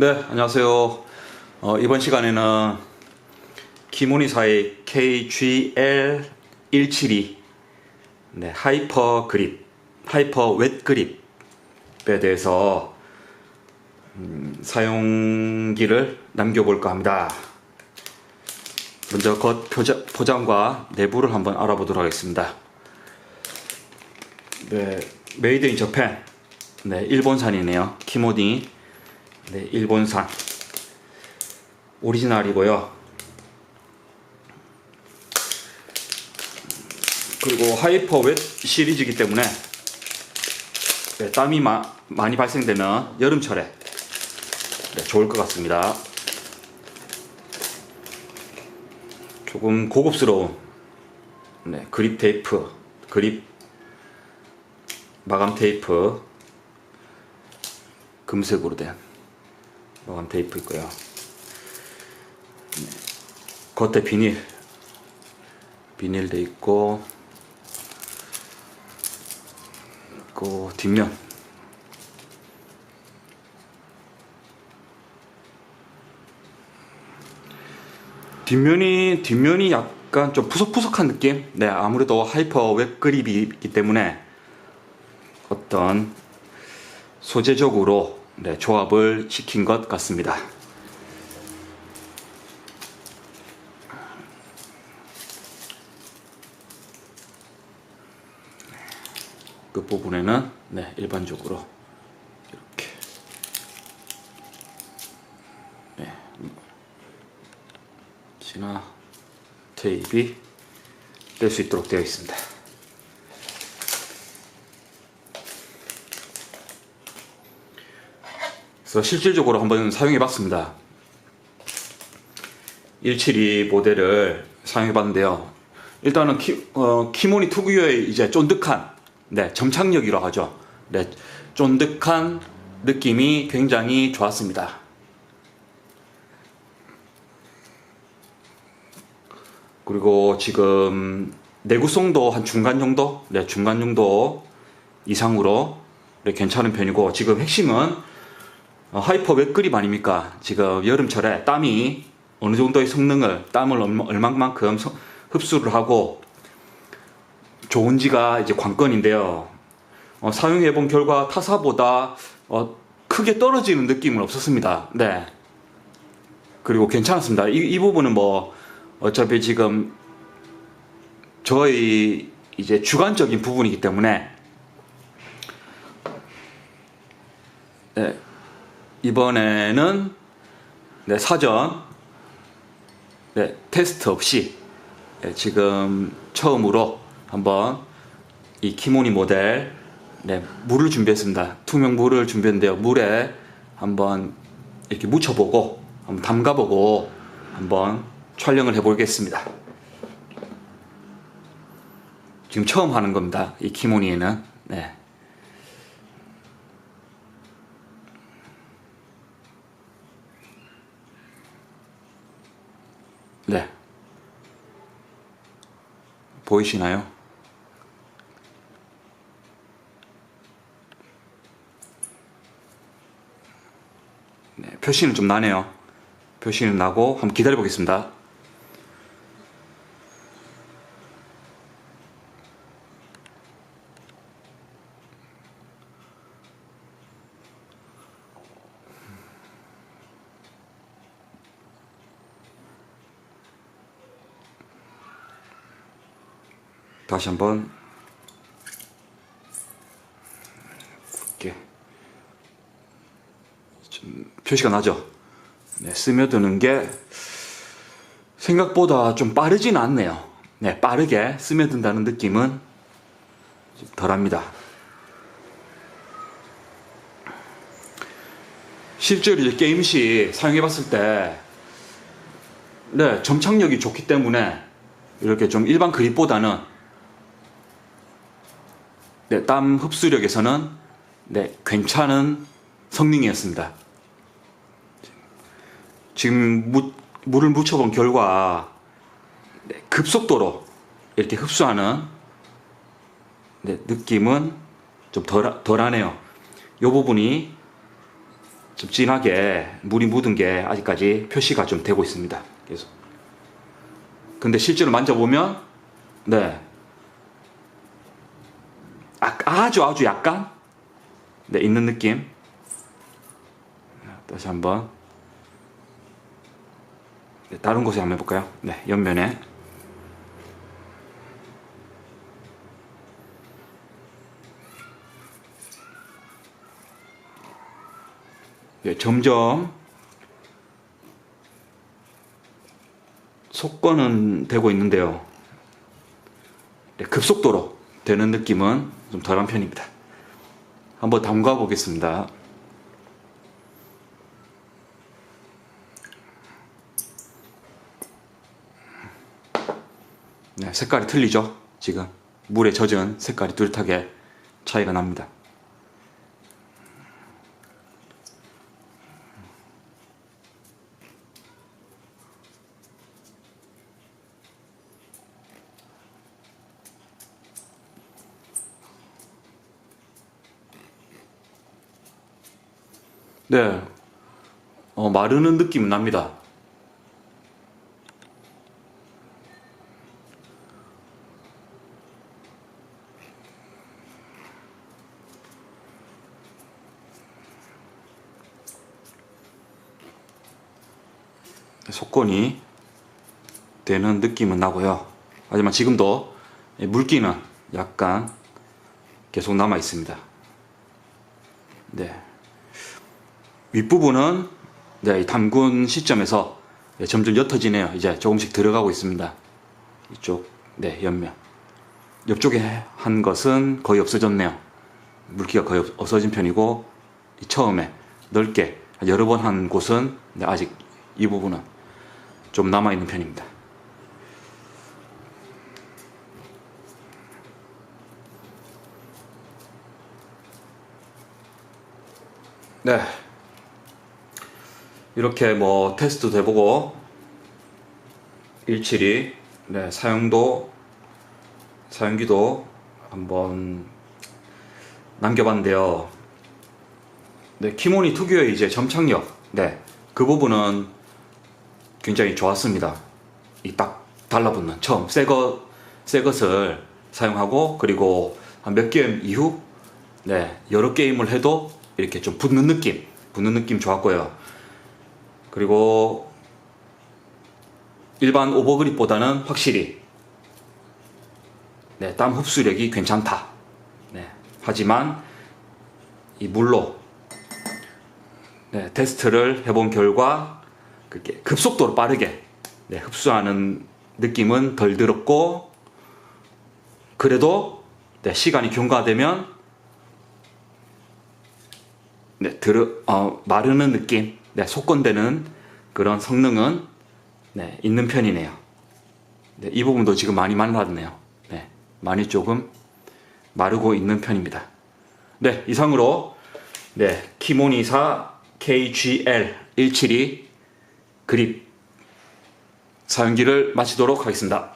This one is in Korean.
네, 안녕하세요. 어, 이번 시간에는 키모니사의 KGL172 네, 하이퍼 그립, 하이퍼 웻 그립에 대해서 음, 사용기를 남겨볼까 합니다. 먼저 겉 포장과 내부를 한번 알아보도록 하겠습니다. 네, 메이드 인 저팬. 네, 일본산이네요. 키모니. 네, 일본산. 오리지널이고요. 그리고 하이퍼 웻 시리즈이기 때문에 네, 땀이 마- 많이 발생되면 여름철에 네, 좋을 것 같습니다. 조금 고급스러운 네, 그립 테이프, 그립 마감 테이프 금색으로 된 마감 테이프 있고요. 네, 겉에 비닐 비닐 돼 있고 있고 뒷면 뒷면이 뒷면이 약간 좀 푸석푸석한 느낌. 네 아무래도 하이퍼 웹 그립이기 때문에 어떤 소재적으로 네, 조합을 시킨 것 같습니다. 끝 부분에는 네, 일반적으로 이렇게 네, 진화 테이프가 될수 있도록 되어 있습니다. 그래서 실질적으로 한번 사용해 봤습니다. 172 모델을 사용해 봤는데요. 일단은 키, 어, 키모니 특유의 이제 쫀득한, 네, 점착력이라고 하죠. 네, 쫀득한 느낌이 굉장히 좋았습니다. 그리고 지금 내구성도 한 중간 정도, 네, 중간 정도 이상으로 네, 괜찮은 편이고 지금 핵심은 어, 하이퍼 웹그립 아닙니까? 지금 여름철에 땀이 어느 정도의 성능을 땀을 얼마- 얼마만큼 서- 흡수를 하고 좋은지가 이제 관건인데요. 어, 사용해 본 결과 타사보다 어, 크게 떨어지는 느낌은 없었습니다. 네. 그리고 괜찮았습니다. 이, 이 부분은 뭐 어차피 지금 저희 이제 주관적인 부분이기 때문에 네, 이번에는 네, 사전 네, 테스트 없이 네, 지금 처음으로 한번 이 키모니 모델 네, 물을 준비했습니다. 투명 물을 준비했는데요. 물에 한번 이렇게 묻혀보고 한번 담가보고 한번 촬영을 해보겠습니다. 지금 처음 하는 겁니다. 이 키모니에는 네. 네. 보이시나요? 네, 표시는 좀 나네요. 표시는 나고 한번 기다려 보겠습니다. 다시 한번 굵게 좀 표시가 나죠. 네, 스며드는 게 생각보다 좀 빠르지는 않네요. 네, 빠르게 스며든다는 느낌은 좀 덜합니다. 실제로 이제 게임 시 사용해 봤을 때, 네, 점착력이 좋기 때문에 이렇게 좀 일반 그립보다는 네, 땀 흡수력에서는 네, 괜찮은 성능이었습니다. 지금 무, 물을 묻혀본 결과 네, 급속도로 이렇게 흡수하는 네, 느낌은 좀 덜, 덜하네요. 이 부분이 좀 진하게 물이 묻은 게 아직까지 표시가 좀 되고 있습니다. 계속. 근데 실제로 만져보면 네 아, 아주 아주 약간 네 있는 느낌. 다시 한번 네, 다른 곳에 한번 해볼까요? 네 옆면에 네, 점점 속건은 되고 있는데요. 네, 급속도로 되는 느낌은 좀 덜한 편입니다. 한번 담가 보겠습니다. 네, 색깔이 틀리죠? 지금 물에 젖은 색깔이 뚜렷하게 차이가 납니다. 네, 어, 마르는 느낌은 납니다. 속건이 되는 느낌은 나고요. 하지만 지금도 물기는 약간 계속 남아 있습니다. 네. 윗부분은 네, 이 담근 시점에서 네, 점점 옅어지네요. 이제 조금씩 들어가고 있습니다. 이쪽, 네, 옆면. 옆쪽에 한 것은 거의 없어졌네요. 물기가 거의 없- 없어진 편이고, 이 처음에 넓게 여러 번 한 곳은 네, 아직 이 부분은 좀 남아 있는 편입니다. 네. 이렇게 뭐 테스트도 해보고 172 네, 사용도 사용기도 한번 남겨봤는데요. 네, 키모니 특유의 이제 점착력, 네, 그 부분은 굉장히 좋았습니다. 이 딱 달라붙는 처음 새거 새 것을 사용하고 그리고 한 몇 게임 이후 네 여러 게임을 해도 이렇게 좀 붙는 느낌, 붙는 느낌 좋았고요. 그리고 일반 오버그립보다는 확실히 네, 땀 흡수력이 괜찮다. 네, 하지만 이 물로 네, 테스트를 해본 결과 그렇게 급속도로 빠르게 네, 흡수하는 느낌은 덜 들었고 그래도 네, 시간이 경과되면 네, 들어, 어, 마르는 느낌, 네, 속건되는 그런 성능은 네, 있는 편이네요. 네, 이 부분도 지금 많이 말랐네요. 네, 많이 조금 마르고 있는 편입니다. 네, 이상으로 네, 키모니사 KGL 172 그립 사용기를 마치도록 하겠습니다.